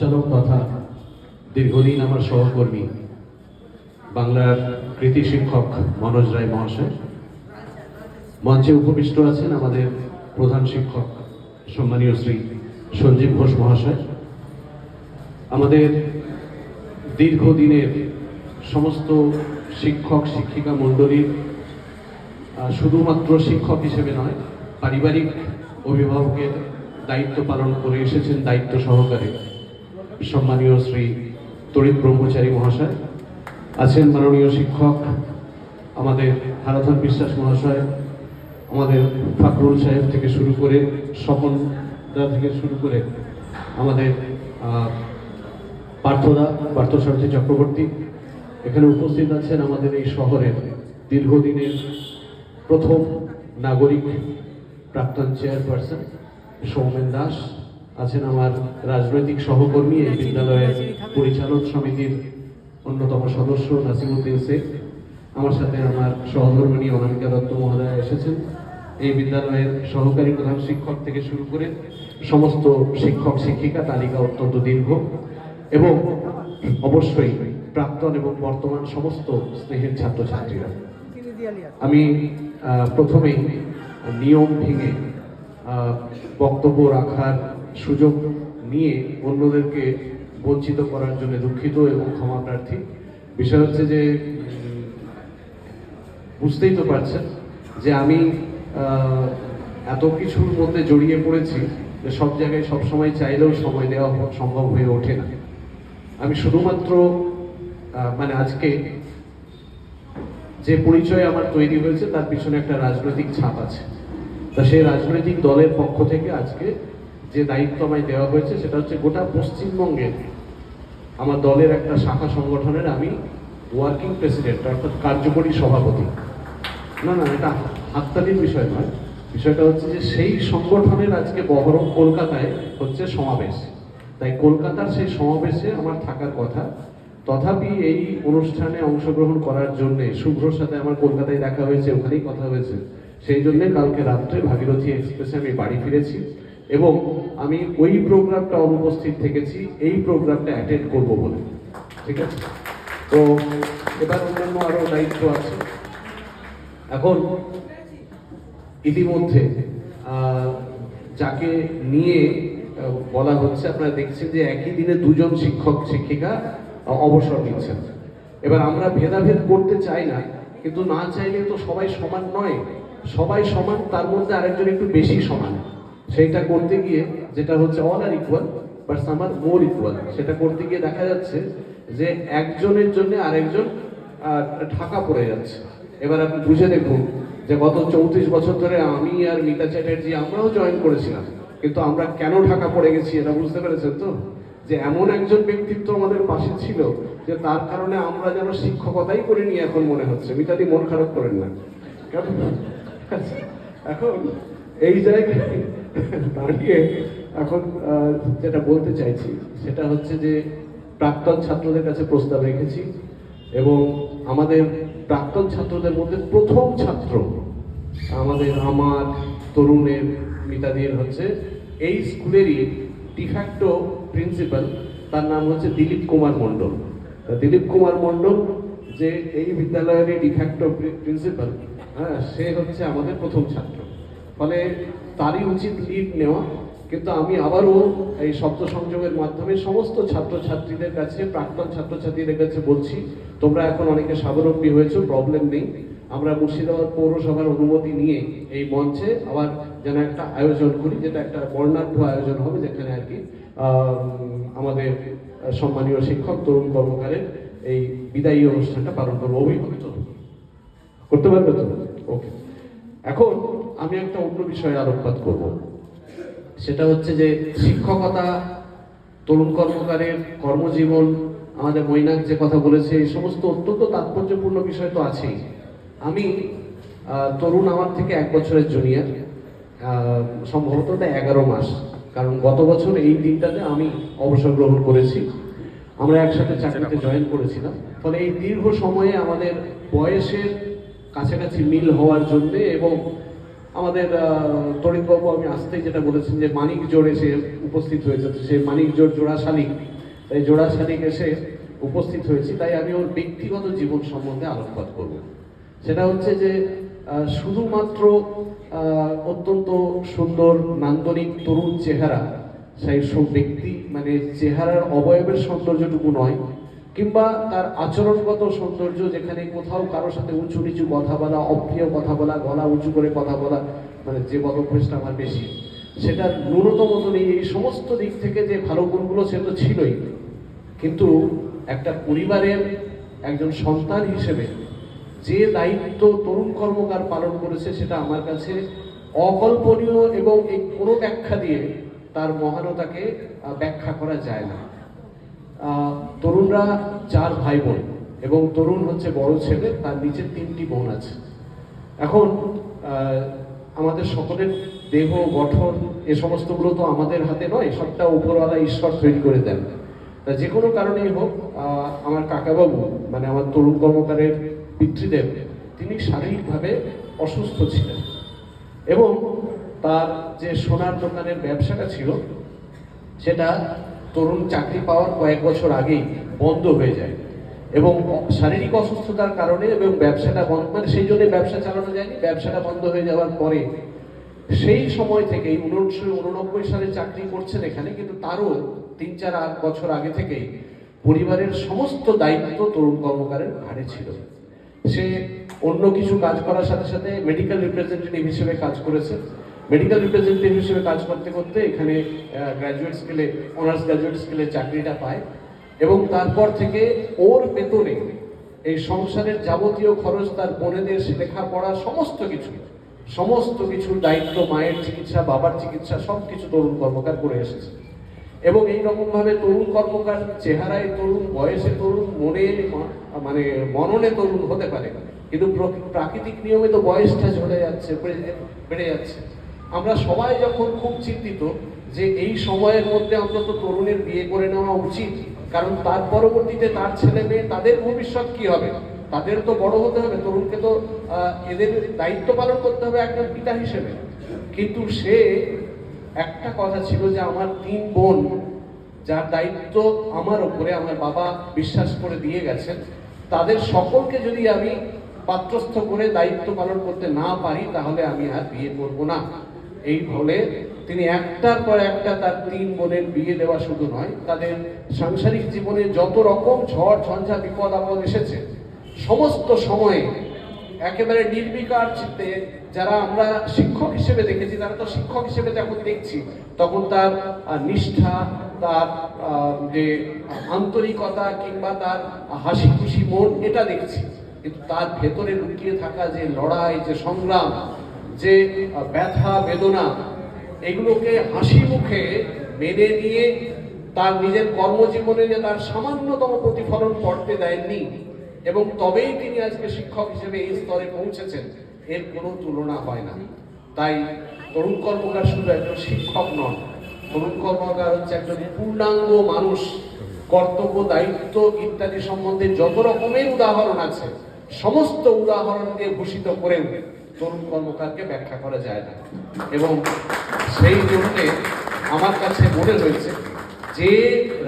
সঞ্চালক তথা দীর্ঘদিন আমার সহকর্মী বাংলার কৃতি শিক্ষক মনোজ রায় মহাশয়। মঞ্চে উপবিষ্ট আছেন আমাদের প্রধান শিক্ষক সম্মানীয় শ্রী সঞ্জীব ঘোষ মহাশয়। আমাদের দীর্ঘদিনের সমস্ত শিক্ষক, শিক্ষিকা মণ্ডলীর শুধুমাত্র শিক্ষক হিসেবে নয়, পারিবারিক অভিভাবকের দায়িত্ব পালন করে এসেছেন, দায়িত্ব সহকারে। সম্মানীয় শ্রী তড়িৎ ব্রহ্মচারী মহাশয়, আছেন মাননীয় শিক্ষক আমাদের হারাধন বিশ্বাস মহাশয়, আমাদের ফাকরুল সাহেব থেকে শুরু করে, স্বপন দা থেকে শুরু করে আমাদের পার্থদা, পার্থসারথী চক্রবর্তী। এখানে উপস্থিত আছেন আমাদের এই শহরের দীর্ঘদিনের প্রথম নাগরিক প্রাক্তন চেয়ারপারসন সৌমেন দাস। আছেন আমার রাজনৈতিক সহকর্মী এই বিদ্যালয়ের পরিচালক সমিতির অন্যতম সদস্য নাসিমুদ্দিন শেখ। আমার সাথে আমার সহধর্মিনী অনামিকা দত্ত মহোদয় এসেছেন। এই বিদ্যালয়ের সহকারী প্রধান শিক্ষক থেকে শুরু করে সমস্ত শিক্ষক, শিক্ষিকা তালিকা অত্যন্ত দীর্ঘ এবং অবশ্যই প্রাক্তন এবং বর্তমান সমস্ত স্নেহের ছাত্রছাত্রীরা। আমি প্রথমেই নিয়ম ভেঙে বক্তব্য রাখার সুযোগ নিয়ে অন্যদেরকে বঞ্চিত করার জন্য দুঃখিত এবং ক্ষমা প্রার্থী। বিষয় হচ্ছে যে বুঝতেই তো পারছেন যে আমি এত কিছুর মধ্যে জড়িয়ে পড়েছি যে সব জায়গায় সব সময় চাইলেও সময় দেওয়া সম্ভব হয়ে ওঠে না। আমি শুধুমাত্র মানে আজকে যে পরিচয় আমার তৈরি হয়েছে তার পিছনে একটা রাজনৈতিক ছাপ আছে। তা সেই রাজনৈতিক দলের পক্ষ থেকে আজকে যে দায়িত্ব আমায় দেওয়া হয়েছে সেটা হচ্ছে গোটা পশ্চিমবঙ্গের আমার দলের একটা শাখা সংগঠনের আমি ওয়ার্কিং প্রেসিডেন্ট অর্থাৎ কার্যকরী সভাপতি। না না, এটা হাততালির বিষয় নয়। বিষয়টা হচ্ছে যে সেই সংগঠনের আজকে বহরম কলকাতায় হচ্ছে সমাবেশ। তাই কলকাতার সেই সমাবেশে আমার থাকার কথা। তথাপি এই অনুষ্ঠানে অংশগ্রহণ করার জন্য শুভ্রর সাথে আমার কলকাতায় দেখা হয়েছে, ওখানেই কথা হয়েছে। সেই জন্যে কালকে রাত্রে ভাগীরথী এক্সপ্রেসে আমি বাড়ি ফিরেছি। এবং আমি ওই প্রোগ্রামটা অনুপস্থিত থেকেছি, এই প্রোগ্রামটা অ্যাটেন্ড করব বলে। ঠিক আছে? তো এবার অন্যান্য আরও দায়িত্ব আছে। এখন ইতিমধ্যে যাকে নিয়ে বলা হচ্ছে, আপনারা দেখছেন যে একই দিনে দুজন শিক্ষক, শিক্ষিকা অবসর নিচ্ছেন। এবার আমরা ভেদাভেদ করতে চাই না, কিন্তু না চাইলে তো সবাই সমান নয়। সবাই সমান, তার মধ্যে আরেকজন একটু বেশি সমান। সেইটা করতে গিয়ে যেটা হচ্ছে all are equal but some are more equal সেটা করতে গিয়ে দেখা যাচ্ছে যে একজনের জন্য আরেকজন ঢাকা পড়ে যাচ্ছে। এবার আপনি বুঝে দেখুন যে গত চৌত্রিশ বছর ধরে আমি আর মিতা চ্যাটার্জি আমরাও জয়েন করেছিলাম, কিন্তু আমরা কেন ঢাকা পড়ে গেছি এটা বুঝতে পেরেছেন তো? যে এমন একজন ব্যক্তিত্ব আমাদের পাশে ছিল যে তার কারণে আমরা যেন শিক্ষকতাই করে নিয়ে এখন মনে হচ্ছে। মিতাদি, মন খারাপ করেন না। এখন এই জায়গায় দাঁড়িয়ে এখন যেটা বলতে চাইছি, সেটা হচ্ছে যে প্রাক্তন ছাত্রদের কাছে প্রস্তাব রেখেছি এবং আমাদের প্রাক্তন ছাত্রদের মধ্যে প্রথম ছাত্র আমাদের আমার তরুণের মিতাদির হচ্ছে। এই স্কুলেরই ডিফ্যাক্টো প্রিন্সিপাল তার নাম হচ্ছে দিলীপ কুমার মণ্ডল। দিলীপ কুমার মণ্ডল যে এই বিদ্যালয়েরই ডিফ্যাক্টো প্রিন্সিপাল হ্যাঁ সে হচ্ছে আমাদের প্রথম ছাত্র। ফলে তারই উচিত লিড নেওয়া। কিন্তু আমি আবারও এই শব্দ সংযোগের মাধ্যমে সমস্ত ছাত্রছাত্রীদের কাছে, প্রাক্তন ছাত্রছাত্রীদের কাছে বলছি, তোমরা এখন অনেকে স্বাবলম্বী হয়েছো প্রবলেম নেই। আমরা মুর্শিদাবাদ পৌরসভার অনুমতি নিয়ে এই মঞ্চে আবার যেন একটা আয়োজন করি, যেটা একটা বর্ণাঢ্য আয়োজন হবে, যেখানে আর কি আমাদের সম্মানীয় শিক্ষক, তরুণ কর্মকারের এই বিদায়ী অনুষ্ঠানটা পালন করব। অভিভাবক তো করতে পারবে তো? ওকে এখন আমি একটা অন্য বিষয়ে আলোকপাত করব। সেটা হচ্ছে যে শিক্ষকতা, তরুণ কর্মকারের কর্মজীবন, আমাদের মৈনাক যে কথা বলেছে, এই সমস্ত অত্যন্ত তাৎপর্যপূর্ণ বিষয় তো আছেই। আমি তরুণ আমার থেকে এক বছরের জুনিয়র সম্ভবত ওটা এগারো মাস। কারণ গত বছর এই দিনটাতে আমি অবসর গ্রহণ করেছি। আমরা একসাথে চাকরিতে জয়েন করেছিলাম। ফলে এই দীর্ঘ সময়ে আমাদের বয়সের কাছাকাছি মিল হওয়ার জন্যে এবং আমাদের তরিকবাবু আমি আসতেই যেটা বলেছেন যে মানিক জোর এসে উপস্থিত হয়েছে সেই মানিক জোর জোড়া শালিক তাই জোড়া শালিক এসে উপস্থিত হয়েছি, তাই আমি ওর ব্যক্তিগত জীবন সম্বন্ধে আলোকপাত করব। সেটা হচ্ছে যে শুধুমাত্র অত্যন্ত সুন্দর, নান্দনিক, তরুণ চেহারা, সেই সব ব্যক্তি মানে চেহারার অবয়বের সৌন্দর্যটুকু নয় কিংবা তার আচরণগত সৌন্দর্য যেখানে কোথাও কারোর সাথে উঁচু নিচু কথা বলা, অপ্রিয় কথা বলা, গলা উঁচু করে কথা বলা মানে যে বদভ্যাসটা আমার বেশি সেটা ন্যূনতম নেই। এই সমস্ত দিক থেকে যে ভালো গুণগুলো সে তো ছিলই। কিন্তু একটা পরিবারের একজন সন্তান হিসেবে যে দায়িত্ব তরুণ কর্মকার পালন করেছে, সেটা আমার কাছে অকল্পনীয় এবং এই কোনো ব্যাখ্যা দিয়ে তার মহানতাকে ব্যাখ্যা করা যায় না। তরুণরা চার ভাই বোন এবং তরুণ হচ্ছে বড় ছেলে, তার নিচে তিনটি বোন আছে। এখন আমাদের সকলের দেহ, গঠন, এ সমস্তগুলো তো আমাদের হাতে নয়, সবটা উপরওয়ালা ঈশ্বর তৈরি করে দেন। তা যে কোনো কারণেই হোক আমার কাকাবাবু মানে আমার তরুণ কর্মকারের পিতৃদেব, তিনি শারীরিকভাবে অসুস্থ ছিলেন এবং তার যে সোনার দোকানের ব্যবসাটা ছিল, সেটা তরুণ চাকরি পাওয়ার কয়েক বছর আগেই বন্ধ হয়ে যায় এবং শারীরিক অসুস্থতার কারণে এবং ব্যবসাটা বন্ধ মানে সেই জন্য ব্যবসা চালানো যায়নি, ব্যবসাটা বন্ধ হয়ে যাওয়ার পরে সেই সময় থেকেই উনিশশো উননব্বই সালে চাকরি করছেন এখানে, কিন্তু তারও তিন, চার, আট বছর আগে থেকেই পরিবারের সমস্ত দায়িত্ব তরুণ কর্মকারের ঘাড়ে ছিল। সে অন্য কিছু কাজ করার সাথে সাথে মেডিকেল রিপ্রেজেন্টেটিভ হিসেবে কাজ করেছে। মেডিকেল রিপ্রেজেন্টেটিভ হিসেবে কাজ করতে করতে এখানে গ্র্যাজুয়েট স্কেলে অনার্স গ্র্যাজুয়েট স্কেলে চাকরিটা পায় এবং তারপর থেকে ওর বেতনে এই সংসারের যাবতীয় খরচ তার বোনেদের লেখাপড়া সমস্ত কিছু, সমস্ত কিছুর দায়িত্ব, মায়ের চিকিৎসা, বাবার চিকিৎসা সব কিছু তরুণ কর্মকার করে এসেছে। এবং এই রকম ভাবে তরুণ কর্মকার চেহারায় তরুণ, বয়সে তরুণ, মনে মানে মননে তরুণ হতে পারে, কিন্তু প্র- প্রাকৃতিক নিয়মে তো বয়সটা ঝরে যাচ্ছে বেড়ে যাচ্ছে। আমরা সবাই যখন খুব চিন্তিত যে এই সময়ের মধ্যে অন্তত তরুণের বিয়ে করে নেওয়া উচিত, কারণ তার পরবর্তীতে তার ছেলে মেয়ে, তাদের ভবিষ্যৎ কি হবে? তাদের তো বড় হতে হবে, তরুণকে তো এদের দায়িত্ব পালন করতে হবে একজন পিতা হিসেবে। কিন্তু সে, একটা কথা ছিল যে আমার তিন বোন, যার দায়িত্ব আমার ওপরে আমার বাবা বিশ্বাস করে দিয়ে গেছেন, তাদের সকলকে যদি আমি পাত্রস্থ করে দায়িত্ব পালন করতে না পারি, তাহলে আমি আর বিয়ে করব না। এই বলে তিনি একটার পর একটা তার তিন বোনের বিয়ে দেওয়া শুধু নয়। তাদের সাংসারিক জীবনে যত রকম ঝড়, ঝঞ্ঝা, বিপদ, আপদ এসেছে, সমস্ত সময়ে একেবারে নির্বিকার চিত্তে যারা আমরা শিক্ষক হিসেবে দেখেছি, তারা তো শিক্ষক হিসেবে যখন দেখছি, তখন তার নিষ্ঠা, তার যে আন্তরিকতা কিংবা তার হাসি খুশি মন, এটা দেখছি। কিন্তু তার ভেতরে লুকিয়ে থাকা যে লড়াই, যে সংগ্রাম যে ব্যথা, বেদনা, এগুলোকে হাসি মুখে মেনে নিয়ে তার নিজের কর্মজীবনে যে তার সামান্যতম প্রতিফলন করতে দেননি এবং তবেই তিনি আজকে শিক্ষক হিসেবে এই স্তরে পৌঁছেছেন, এর কোনো তুলনা হয় না। তাই তরুণ কর্মকার শুধু একজন শিক্ষক নন, তরুণ কর্মকার হচ্ছে একজন পূর্ণাঙ্গ মানুষ। কর্তব্য, দায়িত্ব ইত্যাদি সম্বন্ধে যত রকমের উদাহরণ আছে, সমস্ত উদাহরণ দিয়ে ভূষিত করেও তরুণ কর্মকারকে ব্যাখ্যা করা যায় না। এবং সেই জন্যে আমার কাছে মনে হয়েছে যে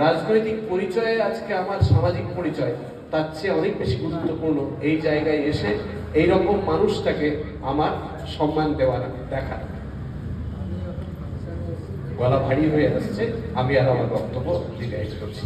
রাজনৈতিক পরিচয়ে আজকে আমার সামাজিক পরিচয় তার চেয়ে অনেক বেশি গুরুত্বপূর্ণ এই জায়গায় এসে এই রকম মানুষটাকে আমার সম্মান দেওয়ার দেখা। গলা ভারী হয়ে আসছে, আমি আর আমার বক্তব্য দীর্ঘায়িত করছি